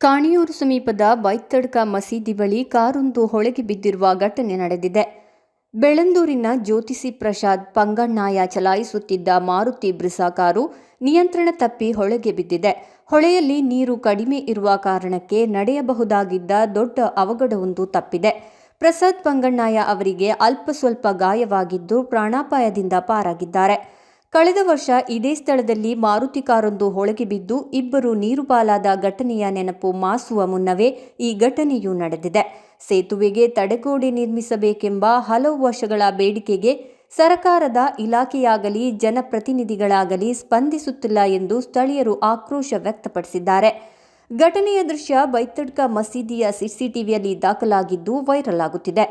ಕಾಣಿಯೂರು ಸಮೀಪದ ಬೈತಡ್ಕ ಮಸೀದಿ ಬಳಿ ಕಾರೊಂದು ಹೊಳೆಗೆ ಬಿದ್ದಿರುವ ಘಟನೆ ನಡೆದಿದೆ. ಬೆಳಂದೂರಿನ ಜ್ಯೋತಿಸಿ ಪ್ರಸಾದ್ ಪಂಗಣ್ಣಾಯ ಚಲಾಯಿಸುತ್ತಿದ್ದ ಮಾರುತಿ ಬ್ರಿಸಾ ಕಾರು ನಿಯಂತ್ರಣ ತಪ್ಪಿ ಹೊಳೆಗೆ ಬಿದ್ದಿದೆ. ಹೊಳೆಯಲ್ಲಿ ನೀರು ಕಡಿಮೆ ಇರುವ ಕಾರಣಕ್ಕೆ ನಡೆಯಬಹುದಾಗಿದ್ದ ದೊಡ್ಡ ಅವಘಡವೊಂದು ತಪ್ಪಿದೆ. ಪ್ರಸಾದ್ ಪಂಗಣ್ಣಾಯ ಅವರಿಗೆ ಅಲ್ಪ ಸ್ವಲ್ಪ ಗಾಯವಾಗಿದ್ದು ಪ್ರಾಣಾಪಾಯದಿಂದ ಪಾರಾಗಿದ್ದಾರೆ. ಕಳೆದ ವರ್ಷ ಇದೇ ಸ್ಥಳದಲ್ಲಿ ಮಾರುತಿ ಕಾರೊಂದು ಹೊಳಗೆ ಬಿದ್ದು ಇಬ್ಬರು ನೀರುಪಾಲಾದ ಘಟನೆಯ ನೆನಪು ಮಾಸುವ ಮುನ್ನವೇ ಈ ಘಟನೆಯು ನಡೆದಿದೆ. ಸೇತುವೆಗೆ ತಡೆಗೋಡೆ ನಿರ್ಮಿಸಬೇಕೆಂಬ ಹಲವು ವರ್ಷಗಳ ಬೇಡಿಕೆಗೆ ಸರಕಾರದ ಇಲಾಖೆಯಾಗಲಿ, ಜನಪ್ರತಿನಿಧಿಗಳಾಗಲಿ ಸ್ಪಂದಿಸುತ್ತಿಲ್ಲ ಎಂದು ಸ್ಥಳೀಯರು ಆಕ್ರೋಶ ವ್ಯಕ್ತಪಡಿಸಿದ್ದಾರೆ. ಘಟನೆಯ ದೃಶ್ಯ ಬೈತಡ್ಕ ಮಸೀದಿಯ ಸಿಸಿಟಿವಿಯಲ್ಲಿ ದಾಖಲಾಗಿದ್ದು ವೈರಲ್ ಆಗುತ್ತಿದೆ.